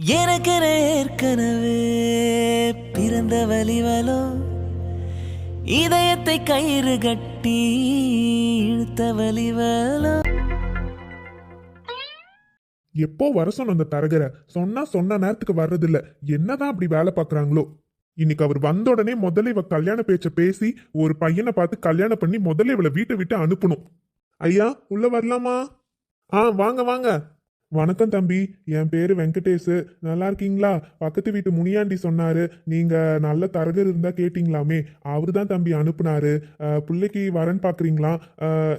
எனக்கு ஏற்கனவே பிறந்த வலிவலோ இதயத்தை கயிறு கட்டி இழுத்த வலிவலோ எப்போ வர சொன்ன அந்த தரகரை? சொன்னா சொன்ன நேரத்துக்கு வர்றதில்ல. என்னதான் அப்படி வேலை பார்க்கறாங்களோ? இன்னைக்கு அவர் வந்த உடனே முதல்ல இவ கல்யாண பேச்ச பேசி ஒரு பையனை பார்த்து கல்யாணம் பண்ணி முதல்ல இவளை வீட்டை விட்டு அனுப்பணும். ஐயா உள்ள வரலாமா? ஆ வாங்க வாங்க. வணக்கம் தம்பி என் பேரு வெங்கடேஷ். நல்லா இருக்கீங்களா? பக்கத்து வீட்டு முனியாண்டி சொன்னாரு நீங்க நல்ல தரகர் இருந்தா கேட்டீங்களாமே. அவரு தான் தம்பி அனுப்புனாரு. பிள்ளைக்கு வரன் பாக்குறீங்களா?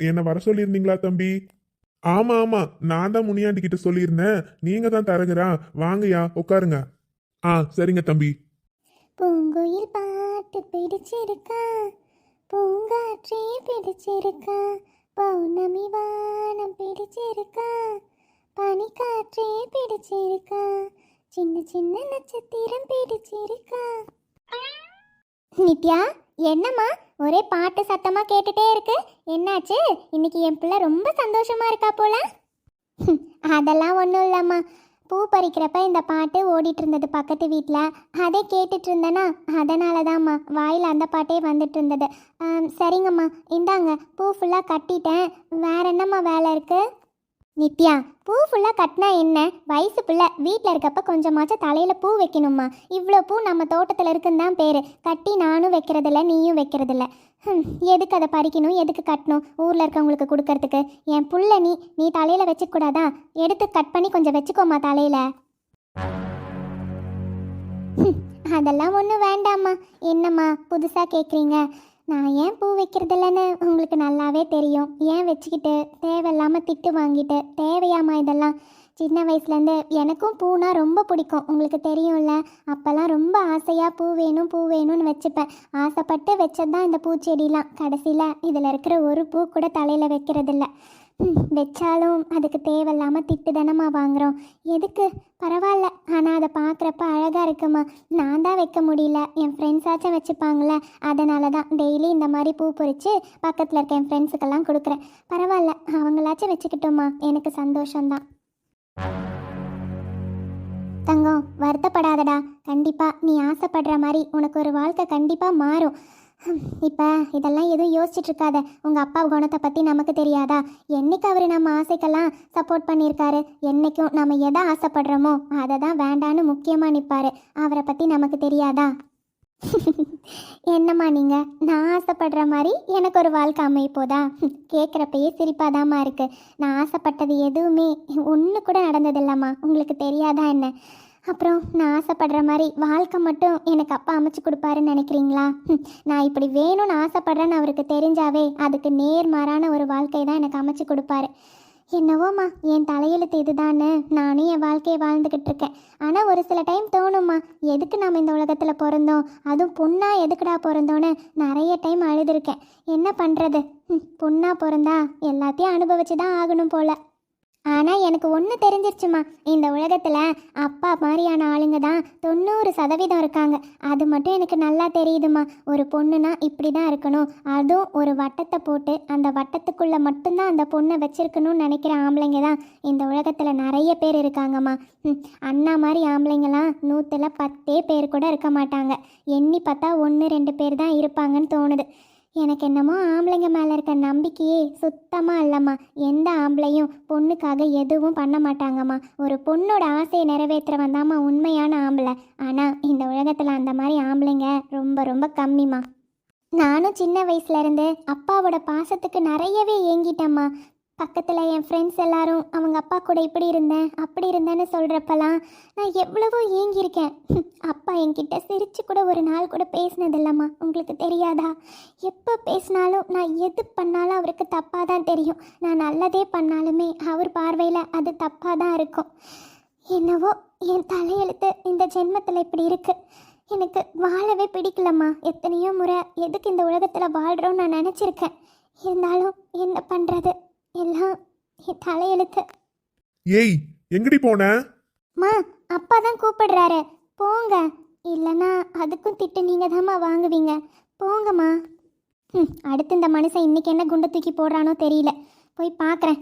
என்னை வர சொல்லியிருந்தீங்களா தம்பி? ஆமா ஆமா நான் தான் முனியாண்டி கிட்ட சொல்லியிருந்தேன். நீங்க தான் தரகரா? வாங்கய்யா உட்காருங்க. ஆ சரிங்க தம்பி. பூங்குயில் பாட்டு பிடிச்சிருக்கா? பூங்காற்றே பிடிச்சிருக்கா? பௌர்ணமி வானம் பிடிச்சிருக்கா? பனிக்காற்றே பிடிச்சிருக்கா. சின்ன சின்ன நட்சத்திரம் பிடிச்சிருக்கா. நித்யா என்னம்மா? ஒரே பாட்டு சத்தமா கேட்டுட்டே இருக்கு. என்னாச்சு? இன்னைக்கு என் பிள்ளை ரொம்ப சந்தோஷமா இருக்கா போல. அதெல்லாம் ஒன்றும் இல்லைம்மா. பூ பறிக்கிறப்ப இந்த பாட்டு ஓடிட்டு இருந்தது பக்கத்து வீட்டில் அதே கேட்டுட்டு இருந்தேனா? அதனால தான்மா வாயில் அந்த பாட்டே வந்துட்டு இருந்தது. சரிங்கம்மா. இந்தாங்க பூ ஃபுல்லாக கட்டிட்டேன். வேற என்னம்மா வேலை இருக்கு? நித்யா பூ ஃபுல்லாக கட்டினா என்ன? வயசு பிள்ளை வீட்டில் இருக்கப்ப கொஞ்சமாச்சும் தலையில் பூ வைக்கணும்மா. இவ்வளோ பூ நம்ம தோட்டத்தில் இருக்குன்னு தான் பேர். கட்டி நானும் வைக்கிறதில்ல நீயும் வைக்கிறதில்ல. ஹம், எதுக்கு அதை பறிக்கணும்? எதுக்கு கட்டணும்? ஊரில் இருக்கவங்களுக்கு கொடுக்கறதுக்கு. என் புள்ள நீ நீ தலையில் வச்சுக்கூடாதா? எடுத்து கட் பண்ணி கொஞ்சம் வச்சுக்கோமா தலையில். அதெல்லாம் ஒன்றும் வேண்டாம்மா. என்னம்மா புதுசாக கேட்குறீங்க நான் ஏன் பூ வைக்கிறதில்லன்னு உங்களுக்கு நல்லாவே தெரியும். ஏன் வச்சுக்கிட்டு தேவையில்லாமல் திட்டு வாங்கிட்டு தேவையாமா இதெல்லாம்? சின்ன வயசுலேருந்து எனக்கும் பூனா ரொம்ப பிடிக்கும். உங்களுக்கு தெரியும்ல அப்போல்லாம் ரொம்ப ஆசையாக பூ வேணும் பூ வேணும்னு வச்சுப்பேன். ஆசைப்பட்டு வச்சது தான் இந்த பூச்செடிலாம். கடைசியில் இதில் இருக்கிற ஒரு பூ கூட தலையில் வைக்கிறதில்ல. வச்சாலும் அதுக்கு தேவையில்லாமல் திட்டு தானம்மா வாங்குகிறோம் எதுக்கு? பரவாயில்ல. ஆனால் அதை பார்க்குறப்ப அழகாக இருக்குமா? நான் தான் வைக்க முடியல. என் ஃப்ரெண்ட்ஸாச்சும் வச்சுப்பாங்களே. அதனால தான் டெய்லி இந்த மாதிரி பூ பறித்து பக்கத்தில் இருக்க என் ஃப்ரெண்ட்ஸுக்கெல்லாம் கொடுக்குறேன். பரவாயில்ல. அவங்களாச்சும் வச்சுக்கிட்டோமா எனக்கு சந்தோஷம்தான் தங்கம் வருத்தப்படாதடா. கண்டிப்பாக நீ ஆசைப்படுற மாதிரி உனக்கு ஒரு வாழ்க்கை கண்டிப்பாக மாறும். இப்போ இதெல்லாம் எதுவும் யோசிச்சுட்டு இருக்காத உங்கள் அப்பா குணத்தை பற்றி நமக்கு தெரியாதா? என்னைக்கு அவர் நம்ம ஆசைக்கெல்லாம் சப்போர்ட் பண்ணியிருக்காரு? என்னைக்கும் நம்ம எதை ஆசைப்படுறோமோ அதை தான் வேண்டான்னு முக்கியமாக நிற்பாரு அவரை பற்றி நமக்கு தெரியாதா? என்னம்மா நீங்கள் நான் ஆசைப்படுற மாதிரி எனக்கு ஒரு வாழ்க்கை அமைய போதா? கேட்குறப்பயே சிரிப்பாதாம்மா இருக்குது நான் ஆசைப்பட்டது எதுவுமே ஒன்று கூட நடந்ததில்லம்மா. உங்களுக்கு தெரியாதா என்ன? அப்புறம் நான் ஆசைப்படுற மாதிரி வாழ்க்கை மட்டும் எனக்கு அப்பா அமைச்சு கொடுப்பாருன்னு நினைக்கிறீங்களா? நான் இப்படி வேணும்னு ஆசைப்படுறேன்னு அவருக்கு தெரிஞ்சாவே அதுக்கு நேர்மாறான ஒரு வாழ்க்கை தான் எனக்கு அமைச்சு கொடுப்பாரு. என்னவோம்மா என் தலையெழுத்து இதுதான்னு நானும் என் வாழ்க்கையை வாழ்ந்துக்கிட்டு இருக்கேன். ஆனால் ஒரு சில டைம் தோணும்மா எதுக்கு நம்ம இந்த உலகத்தில் பிறந்தோம்? அதுவும் பொண்ணா எதுக்குடா பிறந்தோன்னு நிறைய டைம் அழுதுருக்கேன். என்ன பண்ணுறது பொண்ணா பிறந்தா எல்லாத்தையும் அனுபவிச்சு தான் ஆகணும் போல. ஆனால் எனக்கு ஒன்று தெரிஞ்சிருச்சுமா இந்த உலகத்தில் அப்பா மாதிரியான ஆளுங்க தான் தொண்ணூறு சதவீதம் இருக்காங்க. அது மட்டும் எனக்கு நல்லா தெரியுதுமா ஒரு பொண்ணுனா இப்படி தான் இருக்கணும். அதுவும் ஒரு வட்டத்தை போட்டு அந்த வட்டத்துக்குள்ளே மட்டும்தான் அந்த பொண்ணை வச்சிருக்கணும்னு நினைக்கிற ஆம்பளைங்க தான் இந்த உலகத்தில் நிறைய பேர் இருக்காங்கம்மா. ம், அண்ணா மாதிரி ஆம்பளைங்களாம் நூற்றில் பத்தே பேர் கூட இருக்க மாட்டாங்க. எண்ணி பார்த்தா ஒன்று ரெண்டு பேர் தான் இருப்பாங்கன்னு தோணுது. எனக்கு என்னமோ ஆம்பளைங்க மேலே இருக்க நம்பிக்கையே சுத்தமாக இல்லைம்மா. எந்த ஆம்பளையும் பொண்ணுக்காக எதுவும் பண்ண மாட்டாங்கம்மா. ஒரு பொண்ணோட ஆசையை நிறைவேற்றுறவன் தாம்மா உண்மையான ஆம்பளை. ஆனால் இந்த உலகத்தில் அந்த மாதிரி ஆம்பளைங்க ரொம்ப ரொம்ப கம்மிம்மா. நானும் சின்ன வயசுலேருந்து அப்பாவோட பாசத்துக்கு நிறையவே ஏங்கிட்டேம்மா. பக்கத்தில் என் ஃப்ரெண்ட்ஸ் எல்லாரும் அவங்க அப்பா கூட இப்படி இருந்தேன் அப்படி இருந்தேன்னு சொல்கிறப்பெல்லாம் நான் எவ்வளவோ ஏங்கியிருக்கேன். அப்பா என்கிட்ட சிரித்து கூட ஒரு நாள் கூட பேசினதில்லம்மா. உங்களுக்கு தெரியாதா? எப்போ பேசினாலும் நான் எது பண்ணாலும் அவருக்கு தப்பாக தான் தெரியும். நான் நல்லதே பண்ணாலுமே அவர் பார்வையில் அது தப்பாக தான் இருக்கும். என்னவோ என் தலையெழுத்து இந்த ஜென்மத்தில் இப்படி இருக்குது எனக்கு வாழவே பிடிக்கலம்மா. எத்தனையோ முறை எதுக்கு இந்த உலகத்தில் வாழ்கிறோன்னு நான் நினச்சிருக்கேன். இருந்தாலும் என்ன பண்ணுறது எல்லாம் என் தலையெழுத்து. ஏய் எங்கடி போன? மா அப்பா தான் கூப்பிடுறாரு. போங்க. இல்லைன்னா அதுக்கும் திட்டு நீங்கள் தாம்மா வாங்குவீங்க. போங்கம்மா. அடுத்து இந்த மனுஷன் இன்னைக்கு என்ன குண்டை தூக்கி போடுறானோ தெரியல. போய் பார்க்குறேன்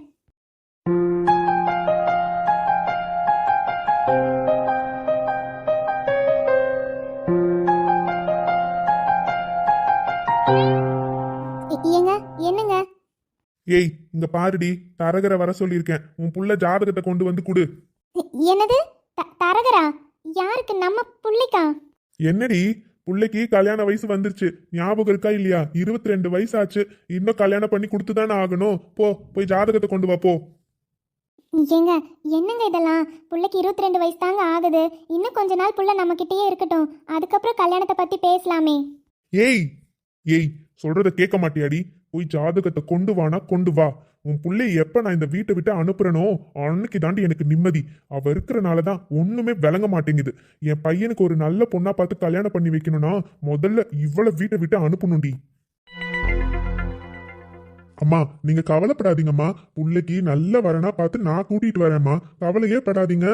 ஏங்க என்னங்க? ஏய் இங்க பாருடி தரகரை வர சொல்லியிருக்கேன். உன் புள்ள ஜாதகத்தை கொண்டு வந்து கொடு. என்னது? தரகரா? யாருக்கு? நம்ம புள்ளிக்கா? என்னடி புள்ளைக்கு கல்யாண வயசு வந்துருச்சு. ஞாபகம் இருக்கா இல்லையா? இருபத்தி ரெண்டு வயசு ஆச்சு இன்னும் கல்யாணம் பண்ணி கொடுத்து தானே ஆகணும். போ போய் ஜாதகத்தை கொண்டு வா போ. ஏங்க என்னங்க இதெல்லாம்? புள்ளைக்கு இருபத்தி ரெண்டு வயசு தாங்க ஆகுது. இன்னும் கொஞ்ச நாள் புள்ள நம்ம கிட்டயே இருக்கட்டும். அதுக்கப்புறம் கல்யாணத்தை பத்தி பேசலாமே. ஏய் ஏய் சொல்றத கேட்க மாட்டியாடி? போய் ஜாதகத்தை கொண்டு வானா கொண்டு வா. உன் பிள்ளைய எப்ப நான் இந்த வீட்டை விட்டு அனுப்புறனோ அன்னைக்கு தாண்டி எனக்கு நிம்மதி. அவ இருக்கிறனால தான் ஒண்ணுமே விளங்க மாட்டேங்குது. என் பையனுக்கு ஒரு நல்ல பொண்ணா பார்த்து கல்யாணம் பண்ணி வைக்கணும்னா முதல்ல இவ்வளவு வீட்டை விட்டு அனுப்பணும்டி. அம்மா நீங்க கவலைப்படாதீங்கம்மா. பிள்ளைக்கு நல்ல வரனா பார்த்து நான் கூட்டிட்டு வரேம்மா. கவலையே படாதீங்க.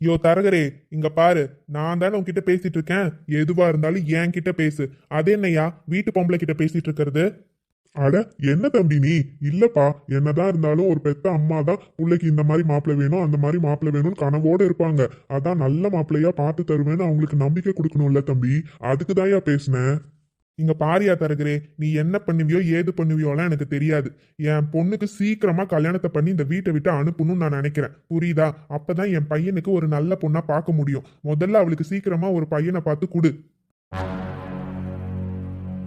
யோ தரகரே இங்க பாரு. நான் தானே உன்கிட்ட பேசிட்டு இருக்கேன். எதுவா இருந்தாலும் என் கிட்ட பேசு. அது என்னய்யா? வீட்டு பொம்பளை கிட்ட பேசிட்டு இருக்கிறது? அட என்ன தம்பி நீ? இல்லப்பா என்னதான் இருந்தாலும் ஒரு பெத்த அம்மா தான் பிள்ளைக்கு இந்த மாதிரி மாப்பிள்ளை வேணும் அந்த மாதிரி மாப்பிள்ளை வேணும்னு கனவோடு இருப்பாங்க. அதான் நல்ல மாப்பிள்ளையா பார்த்து தருவேன்னு அவங்களுக்கு நம்பிக்கை கொடுக்கணும்ல தம்பி. அதுக்கு தாயா பேசினேன் இங்க பாரியா தரகரே நீ என்ன பண்ணுவியோ ஏது பண்ணுவியோலாம் எனக்கு தெரியாது. என் பொண்ணுக்கு சீக்கிரமா கல்யாணத்தை பண்ணி இந்த வீட்டை விட்டு அனுப்பணும்னு நான் நினைக்கிறேன். புரியுதா? அப்பதான் என் பையனுக்கு ஒரு நல்ல பொண்ணா பார்க்க முடியும். முதல்ல அவளுக்கு சீக்கிரமா ஒரு பையனை பார்த்து கொடு.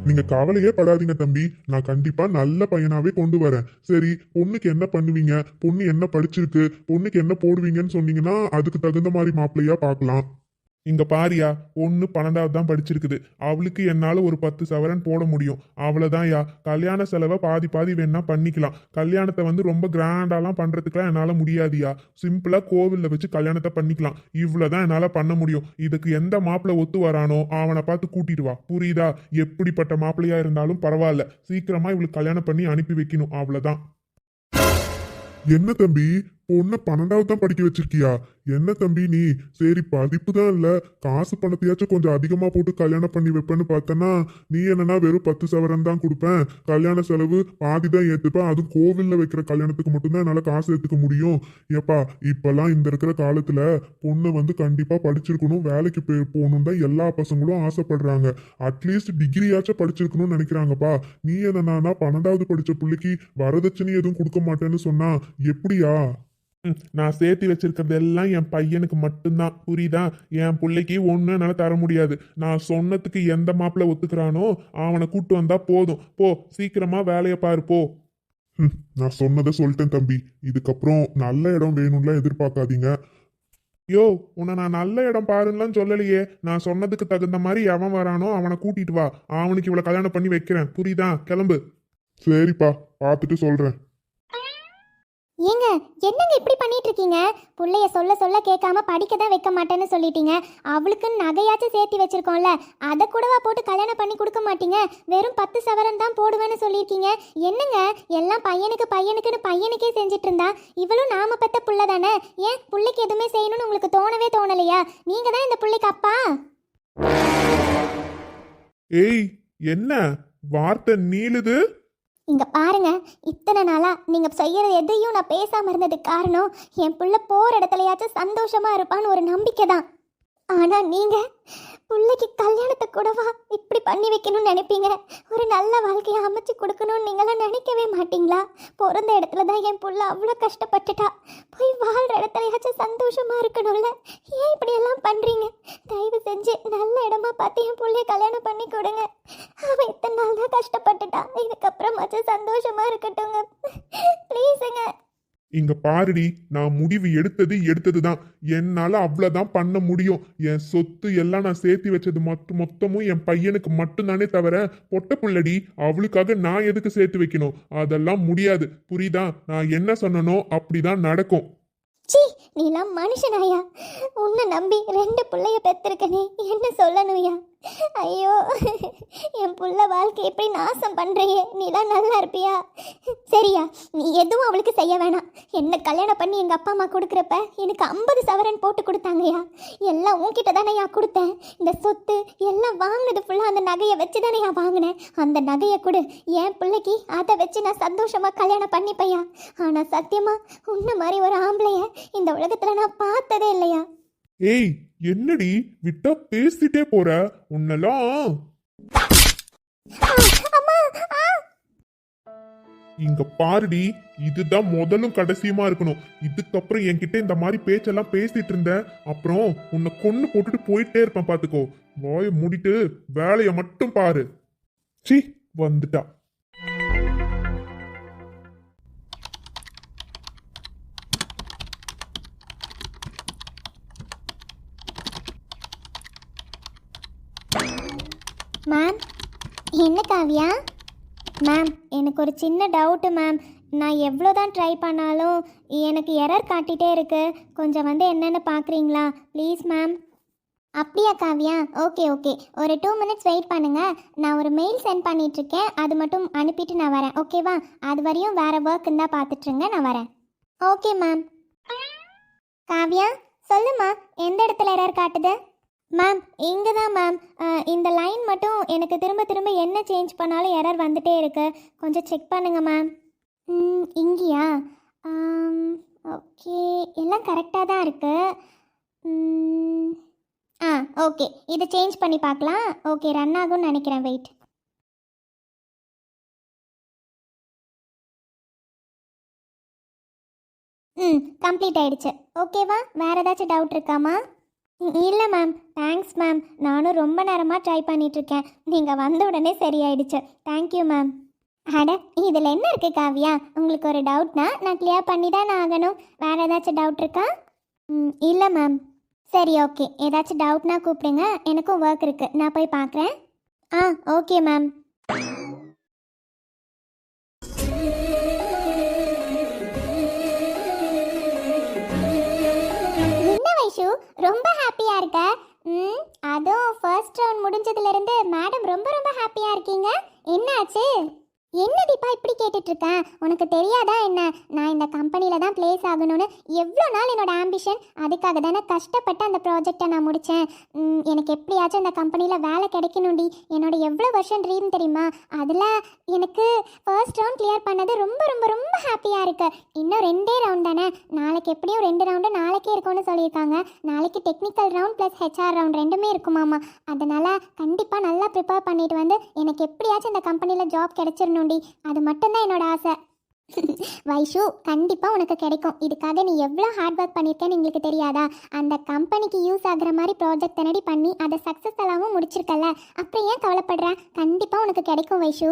நீங்க கவலையே படாதீங்க தம்பி. நான் கண்டிப்பா நல்ல பையனாவே கொண்டு வரேன். சரி பொண்ணுக்கு என்ன பண்ணுவீங்க? பொண்ணு என்ன படிச்சிருக்கு? பொண்ணுக்கு என்ன போடுவீங்கன்னு சொன்னீங்கன்னா அதுக்கு தகுந்த மாதிரி மாப்பிள்ளையா பார்க்கலாம். இங்க பாரியா ஒன்னு பன்னெண்டாவது தான் படிச்சிருக்குது. அவளுக்கு என்னால ஒரு பத்து சவரன் போட முடியும். அவ்வளவுதான் யா கல்யாண செலவை பாதி பாதி வேணா பண்ணிக்கலாம். கல்யாணத்தை வந்து ரொம்ப கிராண்டாலாம் பண்றதுக்குலாம் என்னால முடியாதுயா. சிம்பிளா கோவில்ல வச்சு கல்யாணத்தை பண்ணிக்கலாம். இவ்வளவுதான் என்னால பண்ண முடியும். இதுக்கு எந்த மாப்பிள்ளை ஒத்து வரானோ அவனை பார்த்து கூட்டிட்டு வா. புரியுதா? எப்படிப்பட்ட மாப்பிள்ளையா இருந்தாலும் பரவாயில்ல. சீக்கிரமா இவளுக்கு கல்யாணம் பண்ணி அனுப்பி வைக்கணும். அவ்வளவுதான். என்ன தம்பி? பொண்ணை பன்னெண்டாவது தான் படிக்க வச்சிருக்கியா? என்ன தம்பி நீ? சரி படிப்பு தான் இல்ல. காசு பணத்தையாச்சும் கொஞ்சம் அதிகமா போட்டு கல்யாணம் பண்ணி வைப்பேன்னு பார்த்தனா நீ என்னன்னா வெறும் பத்து சவரன் தான் கொடுப்பேன். கல்யாண செலவு பாதி தான் ஏற்றுப்பேன் அதுவும் கோவில்ல வைக்கிற கல்யாணத்துக்கு மட்டும்தான் என்னால காசு எடுத்துக்க முடியும். ஏப்பா இப்பெல்லாம் இந்த இருக்கிற காலத்துல பொண்ணை வந்து கண்டிப்பா படிச்சிருக்கணும் வேலைக்கு போய் போகணும் தான் எல்லா பசங்களும் ஆசைப்படுறாங்க. அட்லீஸ்ட் டிகிரியாச்சும் படிச்சிருக்கணும்னு நினைக்கிறாங்கப்பா. நீ என்னன்னா பன்னெண்டாவது படிச்ச பிள்ளைக்கு வரதட்சணை எதுவும் கொடுக்க மாட்டேன்னு சொன்னா எப்படியா? ம், நான் சேர்த்து வச்சிருக்கிறது எல்லாம் என் பையனுக்கு மட்டும்தான். புரியுதா? என் பிள்ளைக்கு ஒன்றும் என்னால் தர முடியாது. நான் சொன்னதுக்கு எந்த மாப்பிள்ளை ஒத்துக்கிறானோ அவனை கூட்டு வந்தா போதும். போ சீக்கிரமா வேலையை பாரு போ. ஹம், நான் சொன்னதை சொல்லிட்டேன் தம்பி. இதுக்கப்புறம் நல்ல இடம் வேணும்லாம் எதிர்பார்க்காதீங்க. யோ உன்னை நான் நல்ல இடம் பாருன்னுலாம் சொல்லலையே. நான் சொன்னதுக்கு தகுந்த மாதிரி எவன் வரானோ அவனை கூட்டிட்டு வா. அவனுக்கு இவ்வளோ கல்யாணம் பண்ணி வைக்கிறேன். புரியுதா? கிளம்பு. சரிப்பா பார்த்துட்டு சொல்றேன். ஏங்க என்னங்க இப்படி பண்ணிட்டு இருக்கீங்க பிள்ளைய சொல்ல சொல்ல கேட்காம படிக்க தான் வைக்க மாட்டேன்னு சொல்லிட்டீங்க. அவளுக்கு நகையாச்சும் சேர்த்து வச்சிருக்கோம்ல அதை கூடவா போட்டு கல்யாணம் பண்ணி கொடுக்க மாட்டீங்க? வெறும் பத்து சவரன் தான் போடுவேன்னு சொல்லியிருக்கீங்க. என்னங்க? எல்லாம் பையனுக்கு பையனுக்குன்னு பையனுக்கே செஞ்சுட்டு இருந்தா இவளும் நாம பெத்த புள்ள தானே? ஏன் பிள்ளைக்கு எதுவுமே செய்யணும்னு உங்களுக்கு தோணவே தோணலையா? நீங்க தான் இந்த பிள்ளைக்கு அப்பா? ஏய் என்ன? வார்த்தை நீளுது? இங்கே பாருங்க இத்தனை நாளாக நீங்கள் செய்கிறது எதையும் நான் பேசாமல் இருந்ததுக்கு காரணம் என் பிள்ளை போகிற இடத்துலயாச்சும் சந்தோஷமாக இருப்பான்னு ஒரு நம்பிக்கை தான் ஆனா நீங்க பிள்ளைக்கு கல்யாணத்தை கூடவா இப்படி பண்ணி வைக்கணும்னு நினைப்பீங்க? ஒரு நல்ல வாழ்க்கையை அமைச்சு கொடுக்கணும்னு நீங்களாம் நினைக்கவே மாட்டீங்களா? பிறந்த இடத்துல தான் என் புள்ள அவ்வளோ கஷ்டப்பட்டுட்டா. போய் வாழ்ற இடத்துலயாச்சும் சந்தோஷமா இருக்கணும்ல? ஏன் இப்படி எல்லாம் பண்றீங்க? தயவு செஞ்சு நல்ல இடமா பார்த்து என் பிள்ளைய கல்யாணம் பண்ணி கொடுங்க. அவன் இத்தனை நாள் தான் கஷ்டப்பட்டுட்டான் இதுக்கப்புறமாச்சும் சந்தோஷமா இருக்கட்டுங்க ப்ளீஸுங்க இங்க பாருடி நான் முடிவு எடுத்தது எடுத்ததுதான். என்னால அவ்வளவுதான் பண்ண முடியும். என் சொத்து எல்லாம் நான் சேர்த்து வச்சது மொத்த மொத்தமும் என் பையனுக்கு மட்டும்தானே தவிர பொட்ட புள்ளடி அவளுக்காக நான் எதுக்கு சேர்த்து வைக்கணும்? அதெல்லாம் முடியாது. புரியுதா? நான் என்ன சொன்னனோ அப்படிதான் நடக்கும். நீலாம் மனுஷனாயா? உன்னை நம்பி ரெண்டு பிள்ளைய பெற்றிருக்கனே என்ன சொல்லணும்யா? ஐயோ என் புள்ள வாழ்க்கை எப்படி நாசம் பண்ணுறியே நீலாம் நல்லா இருப்பியா? சரியா நீ எதுவும் அவளுக்கு செய்ய வேணாம். என்ன கல்யாணம் பண்ணி எங்கள் அப்பா அம்மா கொடுக்குறப்ப எனக்கு ஐம்பது சவரன் போட்டு கொடுத்தாங்கய்யா எல்லாம் உன்கிட்ட தானேயா கொடுத்தேன். இந்த சொத்து எல்லாம் வாங்கினது ஃபுல்லாக அந்த நகையை வச்சு தானேயா வாங்கினேன். அந்த நகையை கொடு. என் பிள்ளைக்கு அதை வச்சு நான் சந்தோஷமாக கல்யாணம் பண்ணிப்பையா. ஆனால் சத்தியமா உன்ன மாதிரி ஒரு ஆம்பளைய இந்த உலகத்தில் நான் பார்த்ததே இல்லையா? ஏய் என்னடி? விட்டா பேசிட்டே போற? உன்னெல்லாம். இங்க பாருடி இதுதான் முதலும் கடைசியுமா இருக்கணும். இதுக்கப்புறம் என்கிட்ட இந்த மாதிரி பேச்செல்லாம் பேசிட்டு இருந்த அப்புறம் உன்னை கொன்னு போட்டுட்டு போயிட்டே இருப்பேன் பாத்துக்கோ. வாயை மூடிட்டு வேலையை மட்டும் பாரு. சி வந்துட்டா. சின்ன டவுட்டு மேம் நான் எவ்வளோ தான் ட்ரை பண்ணாலும் எனக்கு எரர் காட்டிகிட்டே இருக்குது கொஞ்சம் வந்து என்னென்னு பார்க்குறீங்களா ப்ளீஸ் மேம் அப்படியா காவ்யா? ஓகே ஓகே ஒரு டூ மினிட்ஸ் வெயிட் பண்ணுங்கள் நான் ஒரு மெயில் சென்ட் பண்ணிகிட்ருக்கேன் அது மட்டும் அனுப்பிட்டு நான் வரேன். ஓகேவா அது வரையும் வேறு ஒர்க் இருந்தால் பார்த்துட்ருங்க நான் வரேன். ஓகே மேம் காவ்யா சொல்லுமா எந்த இடத்துல எரர் காட்டுது? மேம் இங்கே தான் மேம் இந்த லைன் மட்டும் எனக்கு திரும்ப திரும்ப என்ன சேஞ்ச் பண்ணாலும் எரர் வந்துட்டே இருக்கு. கொஞ்சம் செக் பண்ணுங்கள் மேம் ம், இங்கேயா? ஓகே எல்லாம் கரெக்டாக தான் இருக்குது ஆ ஓகே இதை சேஞ்ச் பண்ணி பார்க்கலாம். ஓகே ரன் ஆகும்னு நினைக்கிறேன். வெயிட் ம் கம்ப்ளீட் ஆயிடுச்சு. ஓகேவா வேறு ஏதாச்சும் டவுட் இருக்காமா? இல்லை மேம் தேங்க்ஸ் மேம் நானும் ரொம்ப நேரமாக ட்ரை பண்ணிகிட்ருக்கேன் நீங்கள் வந்த உடனே சரியாயிடுச்சு. தேங்க்யூ மேம் அட இதில் என்ன இருக்குது காவியா? உங்களுக்கு ஒரு டவுட்னா நான் கிளியர் பண்ணி தான் ஆகணும். வேறு ஏதாச்சும் டவுட் இருக்கா? ம் இல்லை மேம் சரி ஓகே ஏதாச்சும் டவுட்னா கூப்பிடுங்க. எனக்கும் ஒர்க் இருக்குது நான் போய் பார்க்குறேன் ஆ ஓகே மேம் ரொம்ப ஹாப்பியா இருக்க. ம் அதுவும் ஃபர்ஸ்ட் ரவுண்ட் முடிஞ்சதுலேருந்து மேடம் ரொம்ப ரொம்ப ஹாப்பியாக இருக்கீங்க. என்னாச்சு? என்ன தீபா இப்படி கேட்டுட்டு இருக்க உனக்கு தெரியாதா என்ன? நான் இந்த கம்பெனியில் தான் ப்ளேஸ் ஆகணும்னு எவ்வளோ நாள் என்னோட ஆம்பிஷன் அதுக்காக தானே கஷ்டப்பட்டு அந்த ப்ராஜெக்டை நான் முடித்தேன் எனக்கு எப்படியாச்சும் இந்த கம்பெனியில் வேலை கிடைக்கணும்டி. என்னோட எவ்வளோ வருஷம் ட்ரீம் தெரியுமா? அதில் எனக்கு ஃபர்ஸ்ட் ரவுண்ட் கிளியர் பண்ணது ரொம்ப ரொம்ப ரொம்ப ஹாப்பியாக இருக்கு. இன்னும் ரெண்டே ரவுண்ட் தானே? நாளைக்கு எப்படியும் ரெண்டு ரவுண்டு நாளைக்கே இருக்கும்னு சொல்லியிருக்காங்க. நாளைக்கு technical round plus HR round ரெண்டுமே இருக்குமாமா. அதனால் கண்டிப்பாக நல்லா ப்ரிப்பேர் பண்ணிட்டு வந்து எனக்கு எப்படியாச்சும் இந்த கம்பெனியில் ஜாப் கிடைச்சிடணும்டி அது மட்டும்தான் என்னோட ஆசை. வைஷு கண்டிப்பாக உனக்கு கிடைக்கும். இதுக்காக நீ எவ்வளோ ஹார்ட் ஒர்க் பண்ணியிருக்கேன்னு எங்களுக்கு தெரியாதா? அந்த கம்பெனிக்கு யூஸ் ஆகுற மாதிரி ப்ராஜெக்ட் தினடி பண்ணி அதை சக்ஸஸ்ஃபுல்லாகவும் முடிச்சிருக்கல அப்புறம் ஏன் கவலைப்படுற? கண்டிப்பாக உனக்கு கிடைக்கும் வைஷு.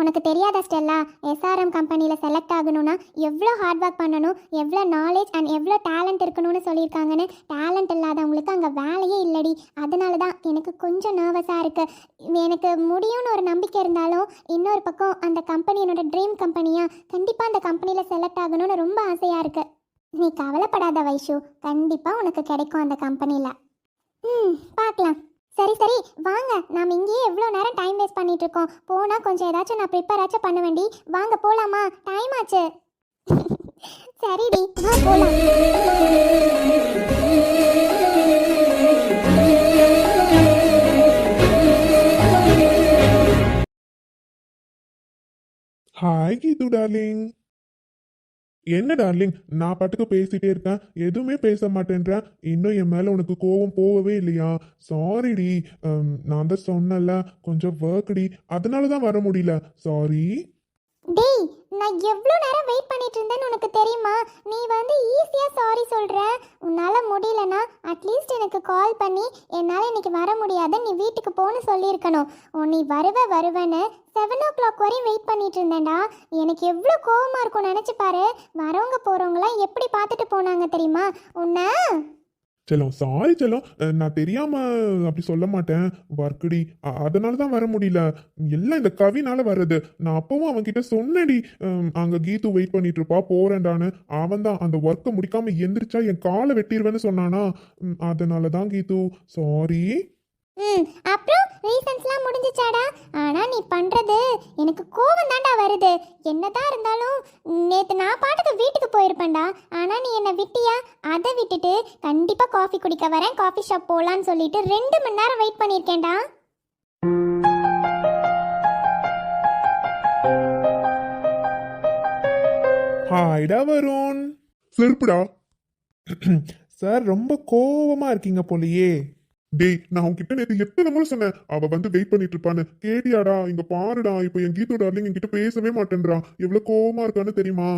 உனக்கு தெரியாதா ஸ்டெல்லா? எஸ்ஆர்எம் கம்பெனியில் செலக்ட் ஆகணும்னா எவ்வளோ ஹார்ட் ஒர்க் பண்ணணும் எவ்வளோ நாலேஜ் அண்ட் எவ்வளோ டேலண்ட் இருக்கணும்னு சொல்லியிருக்காங்கன்னு டேலண்ட் இல்லாதவங்களுக்கு அங்கே வேலையே இல்லடி. அதனால தான் எனக்கு கொஞ்சம் நர்வஸாக இருக்குது எனக்கு முடியும்னு ஒரு நம்பிக்கை இருந்தாலும் இன்னொரு பக்கம் அந்த கம்பெனி என்னோட ட்ரீம் கம்பெனியாக கண்டிப்பாக அந்த கம்பெனியில் செலக்ட் ஆகணும்னு ரொம்ப ஆசையாக இருக்குது நீ கவலைப்படாத வைஷு கண்டிப்பாக உனக்கு கிடைக்கும் அந்த கம்பெனியில் ம் பார்க்கலாம். சரி சரி வாங்க. நாம் இங்கேயே எவ்வளோ நேரம் டைம் பண்ணிட்டு இருக்கோம் போனா கொஞ்சம் ஏதாச்சும் நான் ப்ரிப்பேர் ஆச்சும் பண்ண வேண்டி வாங்க போலாமா? டைம் ஆச்சு. சரிடி வா போகலாம் ஹாய் கீது டார்லிங் என்ன டார்லிங் நான் பாட்டுக்கு பேசிட்டே இருக்கேன். எதுவுமே பேச மாட்டேன்றேன் இன்னும் என் மேல உனக்கு கோவம் போகவே இல்லையா? சாரிடி நான் தான் சொன்னல கொஞ்சம் ஒர்க்டி அதனால தான் வர முடியல. சாரி டேய் நான் எவ்வளோ நேரம் வெயிட் பண்ணிட்டு இருந்தேன்னு உனக்கு தெரியுமா? நீ வந்து ஈஸியாக சாரி சொல்கிற உன்னால் முடியலனா அட்லீஸ்ட் எனக்கு கால் பண்ணி என்னால் இன்னைக்கு வர முடியாது நீ வீட்டுக்கு போன்னு சொல்லியிருக்கணும். உன் நீ வருவ வருவேன்னு செவன் ஓ கிளாக் வரையும் வெயிட் பண்ணிட்டு இருந்தேன்டா. எனக்கு எவ்வளோ கோவமாக இருக்கும் நினச்சி பாரு. வரவங்க போகிறவங்களாம் எப்படி பார்த்துட்டு போனாங்க தெரியுமா? உன்ன? செல்லம். சாரி செல்லம். நான் தெரியாம அப்படி சொல்ல மாட்டேன். ஒர்க்குடி அதனால தான் வர முடியல. எல்லாம் இந்த கவினால வர்றது. நான் அப்பவும் அவன்கிட்ட சொன்னேடி அங்கே அங்க வெயிட் பண்ணிட்டு இருப்பா போறேன்டான்னு. அவன் தான் அந்த ஒர்க்கை முடிக்காம எந்திரிச்சா என் காலை வெட்டிடுவேன்னு சொன்னானா. அதனால தான் கீத்து சாரி ம் அப்புறம் ரீசன்ஸ்லாம் முடிஞ்சுச்சாடா. ஆனால் நீ பண்ணுறது எனக்கு கோவம் தாண்டா வருது. என்னதான் இருந்தாலும் நேற்று போயிருப்பேன்டா ஆனால் நீ என்னை விட்டியா? அதை விட்டுட்டு கண்டிப்பாக காஃபி குடிக்க வரேன். காஃபி ஷாப் போகலான்னு சொல்லிட்டு ரெண்டு மணி நேரம் வெயிட் பண்ணியிருக்கேன்டா. ஹாய்டா வருண். செருப்புடா. சார் ரொம்ப கோவமா இருக்கீங்க போலயே. டேய் நான் உன்கிட்ட நேத்து எத்தனை முறை சொன்னேன்? அவ வந்து வெயிட் பண்ணிட்டு இருப்பான்னு கேட்டியாடா இங்க பாருடா இப்போ என் கீதோ டார்லிங் என்கிட்ட பேசவே மாட்டேன்றான். எவ்வளவு கோவமா இருக்கான்னு தெரியுமா?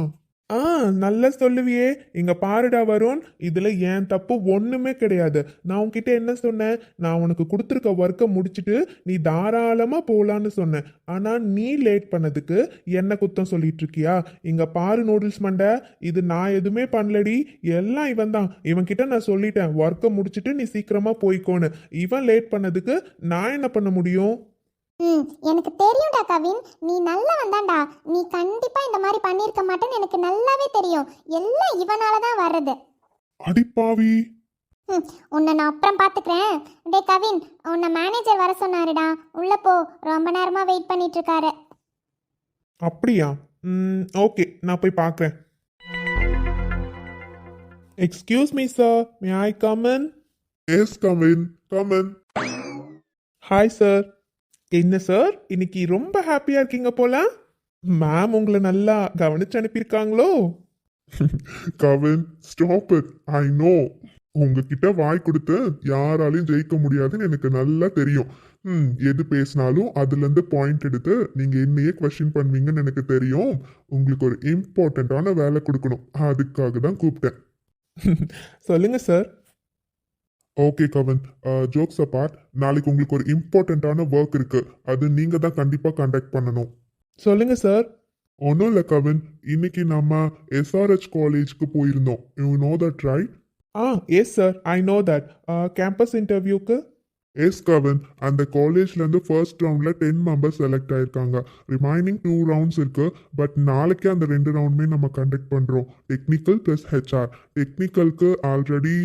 ஆ நல்லா சொல்லுவியே. இங்க பாருடா வருண் இதுல என் தப்பு ஒண்ணுமே கிடையாது. நான் உன்கிட்ட என்ன சொன்னேன்? நான் உனக்கு கொடுத்துருக்க ஒர்க்கை முடிச்சிட்டு நீ தாராளமா போலான்னு சொன்னேன். ஆனா நீ லேட் பண்ணதுக்கு என்ன குத்தம் சொல்லிட்டு இருக்கியா? இங்க பாரு நூடுல்ஸ் மண்டை. இது நான் எதுவுமே பண்ணலடி. எல்லாம் இவன் தான். இவன் கிட்ட நான் சொல்லிட்டேன். ஒர்க்கை முடிச்சிட்டு நீ சீக்கிரமா போய்க்கோன்னு. இவன் லேட் பண்ணதுக்கு நான் என்ன பண்ண முடியும்? ம் எனக்கு தெரியும்டா கவின். நீ நல்லவன் தான்டா நீ கண்டிப்பா இந்த மாதிரி பண்ணியிருக்க மாட்டேன்னு எனக்கு நல்லாவே தெரியும். எல்லாம் இவனால தான் வர்றது அடிப்பாவி ம் உன்னை நான் அப்புறம் பார்த்துக்கிறேன் டே கவின் உன்னை மேனேஜர் வர சொன்னாருடா. உள்ள போ. ரொம்ப நேரமா வெயிட் பண்ணிட்டு இருக்காரு அப்படியா? ம் ஓகே. நான் போய் பார்க்குறேன் excuse me sir may I come in yes come in come in hi sir என்ன சார்? இன்னைக்கு ரொம்ப ஹாப்பியாக இருக்கீங்க போல? மேம் உங்களை நல்லா கவனிச்சு அனுப்பியிருக்காங்களோ? Kavin stop it. I know உங்ககிட்ட வாய் கொடுத்து யாராலையும் ஜெயிக்க முடியாதுன்னு எனக்கு நல்லா தெரியும். ம் எது பேசினாலும் அதுல இருந்து பாயிண்ட் எடுத்து நீங்க என்னையே கொஸ்டின் பண்ணுவீங்கன்னு எனக்கு தெரியும். உங்களுக்கு ஒரு இம்பார்ட்டண்ட்டான வேலை கொடுக்கணும். அதுக்காக தான் கூப்பிட்டேன். சொல்லுங்க sir. Okay Kavin jokes apart நாளைக்கு உங்களுக்கு ஒரு இம்பார்ட்டண்ட்டான ஒர்க் இருக்கு. அது நீங்க தான் கண்டிப்பா கண்டக்ட் பண்ணணும். சொல்லுங்க சார் ஒன்றும் இல்லை கவின் இன்னைக்கு நம்ம எஸ்ஆர்ஹெச் காலேஜ்க்கு போயிருந்தோம். You know that right ah yes sir I know that campus இன்டர்வியூக்கு எஸ் கவின் அந்த காலேஜ்லேருந்து ஃபர்ஸ்ட் ரவுண்டில் டென் மெம்பர்ஸ் செலக்ட் ஆயிருக்காங்க. ரிமைனிங் டூ ரவுண்ட்ஸ் இருக்கு. பட் நாளைக்கே அந்த ரெண்டு ரவுண்டுமே நம்ம கண்டக்ட் பண்ணுறோம் டெக்னிக்கல் ப்ளஸ் ஹெச்ஆர் டெக்னிக்கலுக்கு ஆல்ரெடி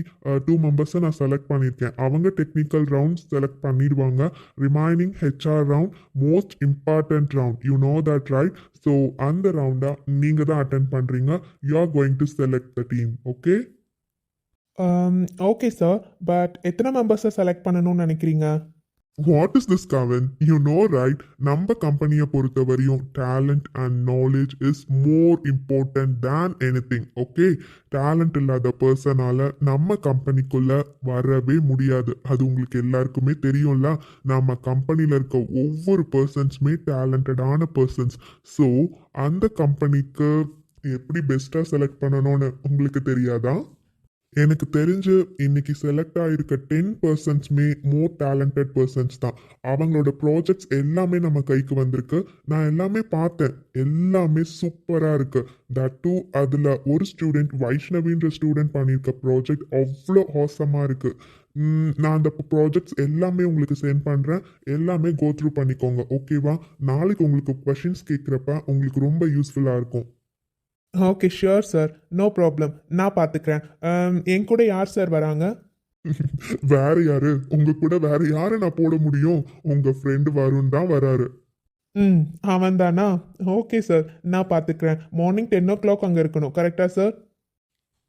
டூ மெம்பர்ஸை நான் செலக்ட் பண்ணியிருக்கேன். அவங்க டெக்னிக்கல் ரவுண்ட்ஸ் செலக்ட் பண்ணிடுவாங்க. Remaining HR round most important round you know that right so அந்த ரவுண்டாக நீங்கள் தான் அட்டன் பண்ணுறீங்க you are going to select the team okay okay sir but எத்தனை மெம்பர்ஸை செலக்ட் பண்ணணும்னு நினைக்கிறீங்க? What is this Kavin you know right நம்ம கம்பெனியை பொறுத்த வரையும் talent and knowledge is more important than anything okay talent இல்லாத பர்சனால நம்ம கம்பெனிக்குள்ள வரவே முடியாது. அது உங்களுக்கு எல்லாருக்குமே தெரியும்ல? நம்ம கம்பெனியில் இருக்க ஒவ்வொரு பர்சன்ஸுமே டேலண்டடான பர்சன்ஸ் ஸோ அந்த கம்பெனிக்கு எப்படி பெஸ்ட்டாக செலக்ட் பண்ணணும்னு உங்களுக்கு தெரியாதா? எனக்கு தெரிஞ்சு இன்னைக்கு செலக்ட் ஆயிருக்க டென் பர்சன்ஸ்மே மோர் டேலண்டட் பர்சன்ஸ் தான். அவங்களோட ப்ராஜெக்ட்ஸ் எல்லாமே நம்ம கைக்கு வந்திருக்கு. நான் எல்லாமே பார்த்தேன். எல்லாமே சூப்பராக இருக்கு. தட் டூ அதில் ஒரு ஸ்டூடெண்ட் வைஷ்ணவின்ற ஸ்டூடெண்ட் பண்ணியிருக்க ப்ராஜெக்ட் அவ்வளோ ஹாசமாக இருக்கு. நான் அந்த ப்ராஜெக்ட்ஸ் எல்லாமே உங்களுக்கு சென்ட் பண்ணுறேன் எல்லாமே கோ த்ரூ பண்ணிக்கோங்க. ஓகேவா நாளைக்கு உங்களுக்கு கொஷின்ஸ் கேட்குறப்ப உங்களுக்கு ரொம்ப யூஸ்ஃபுல்லாக இருக்கும். Okay sure sir no problem நான் பார்த்துக்கிறேன் என் கூட யார் சார் வராங்க? வேற யாரு? உங்க கூட வேற யாரை நான் போட முடியும்? உங்க ஃப்ரெண்டு வருண் தான் வராரு. ம் அவன் தானா? ஓகே சார் நான் பார்த்துக்கிறேன் மார்னிங் டென் ஓ கிளாக் அங்கே இருக்கணும். கரெக்டாக சார்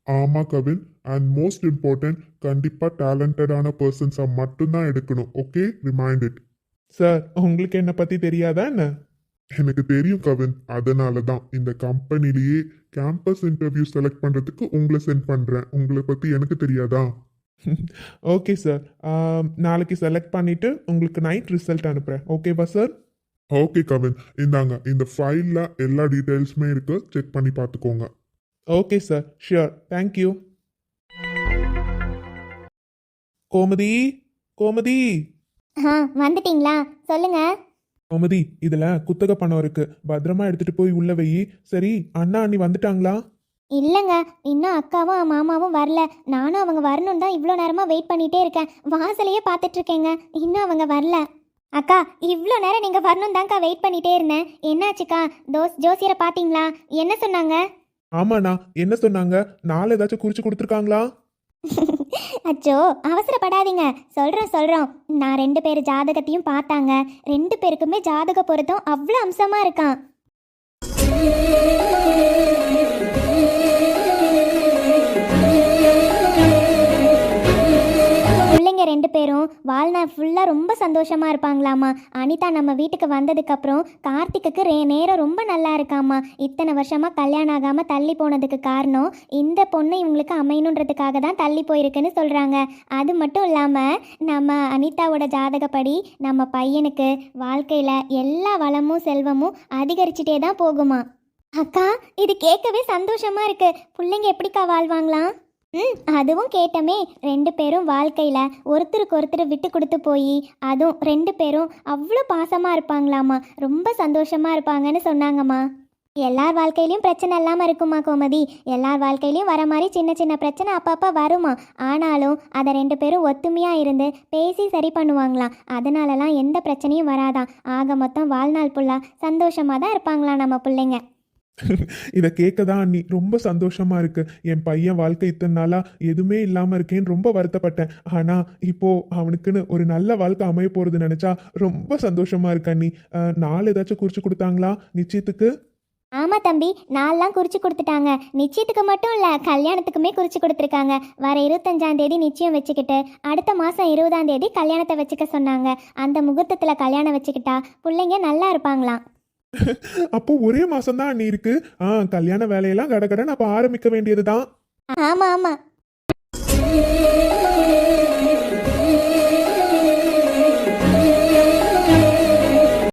ஆமா கவின். அண்ட் மோஸ்ட் இம்பார்ட்டன்ட் கண்டிப்பா டேலண்டடான பர்சன்ஸா மட்டும்தான் எடுக்கணும். ஓகே ரிமைண்ட் இட் சார் உங்களுக்கு என்னை பற்றி தெரியாதா என்ன? எனக்கு தெரியும் கவின். அதனால தான் இந்த கம்பெனிலேயே கேம்பஸ் இன்டர்வியூ செலக்ட் பண்றதுக்கு உங்களை சென்ட் பண்றேன். உங்களை பத்தி எனக்கு தெரியாதா? ஓகே சார் நாளைக்கு செலக்ட் பண்ணிவிட்டு உங்களுக்கு நைட் ரிசல்ட் அனுப்புகிறேன் ஓகேவா சார் ஓகே கவின். இந்தாங்க இந்த ஃபைல்ல எல்லா டீடைல்ஸுமே இருக்கு. செக் பண்ணி பார்த்துக்கோங்க. Okay sir sure thank you Gomathi? Gomathi? ஆ வந்துட்டீங்களா? சொல்லுங்க. கோமதி இதில் குத்தக பணம் இருக்கு. பத்திரமா எடுத்துட்டு போய் உள்ள வை சரி அண்ணா அண்ணி வந்துட்டாங்களா? இல்லைங்க இன்னும் அக்காவும் மாமாவும் வரல. நானும் அவங்க வரணும் தான் இவ்வளோ நேரமாக வெயிட் பண்ணிகிட்டே இருக்கேன். வாசலையே பார்த்துட்டு இருக்கேங்க. இன்னும் அவங்க வரல. அக்கா இவ்வளோ நேரம் நீங்கள் வரணும் தான்க்கா வெயிட் பண்ணிகிட்டே இருந்தேன். என்னாச்சுக்கா? தோஸ் ஜோசியரை பார்த்தீங்களா? என்ன சொன்னாங்க? ஆமாண்ணா என்ன சொன்னாங்க? நாள் ஏதாச்சும் குறிச்சு கொடுத்துருக்காங்களா? அச்சோ அவசரப்படாதீங்க. சொல்கிறோம் சொல்கிறோம் நான் ரெண்டு பேர் ஜாதகத்தையும் பார்த்தாங்க. ரெண்டு பேருக்குமே ஜாதக பொருத்தம் அவ்வளோ அம்சமாக இருக்கான் பிள்ளைங்க ரெண்டு பேரும் வாழ்நாள் ஃபுல்லாக ரொம்ப சந்தோஷமா இருப்பாங்களாமா அனிதா நம்ம வீட்டுக்கு வந்ததுக்கப்புறம் கார்த்திக்குக்கு ரே நேரம் ரொம்ப நல்லா இருக்காமா இத்தனை வருஷமாக கல்யாணம் ஆகாமல் தள்ளி போனதுக்கு காரணம் இந்த பொண்ணு இவங்களுக்கு அமையணுன்றதுக்காக தான் தள்ளி போயிருக்குன்னு சொல்கிறாங்க அது மட்டும் இல்லாமல் நம்ம அனிதாவோட ஜாதகப்படி நம்ம பையனுக்கு வாழ்க்கையில் எல்லா வளமும் செல்வமும் அதிகரிச்சுட்டே தான் போகுமா. அக்கா இது கேட்கவே சந்தோஷமா இருக்கு. பிள்ளைங்க எப்படிக்கா வாழ்வாங்களாம்? ம் அதுவும் கேட்டமே. ரெண்டு பேரும் வாழ்க்கையில் ஒருத்தருக்கு ஒருத்தர் விட்டு கொடுத்து போய் அதுவும் ரெண்டு பேரும் அவ்வளோ பாசமாக இருப்பாங்களாம்மா ரொம்ப சந்தோஷமாக இருப்பாங்கன்னு சொன்னாங்கம்மா. எல்லார் வாழ்க்கையிலையும் பிரச்சனை இல்லாமல் இருக்குமா கோமதி? எல்லார் வாழ்க்கையிலையும் வர மாதிரி சின்ன சின்ன பிரச்சனை அப்பப்போ வருமா? ஆனாலும் அதை ரெண்டு பேரும் ஒத்துமையாக இருந்து பேசி சரி பண்ணுவாங்களாம் அதனாலலாம் எந்த பிரச்சனையும் வராதான் ஆக மொத்தம் வாழ்நாள் ஃபுல்லாக சந்தோஷமாக தான் இருப்பாங்களாம் நம்ம பிள்ளைங்க. இதை கேட்க தான் அண்ணி. ரொம்ப சந்தோஷமா இருக்கு. என் பையன் வாழ்க்கை இத்தனை நாளா எதுவுமே இல்லாம இருக்கேன்னு ரொம்ப வருத்தப்பட்டேன். ஆனா இப்போ அவனுக்குன்னு ஒரு நல்ல வாழ்க்கை அமைய போறது நினைச்சா ரொம்ப சந்தோஷமா இருக்கு அண்ணி. நாள் ஏதாச்சும் குறிச்சு கொடுத்தாங்களா நிச்சயத்துக்கு? ஆமா தம்பி நாலாம் குறிச்சு கொடுத்துட்டாங்க. நிச்சயத்துக்கு மட்டும் இல்லை கல்யாணத்துக்குமே குறிச்சு கொடுத்துருக்காங்க. வர இருபத்தஞ்சாம் தேதி நிச்சயம் வச்சுக்கிட்டு அடுத்த மாதம் இருபதாம் தேதி கல்யாணத்தை வச்சுக்க சொன்னாங்க. அந்த முகூர்த்தத்தில் கல்யாணம் வச்சுக்கிட்டா பிள்ளைங்க நல்லா இருப்பாங்களாம். அப்போ ஒரே மாசம் தான் அண்ணி இருக்கு. ஆ கல்யாண வேலையெல்லாம் கட கடகடன் அப்ப ஆரம்பிக்க வேண்டியதுதான். ஆமா ஆமா.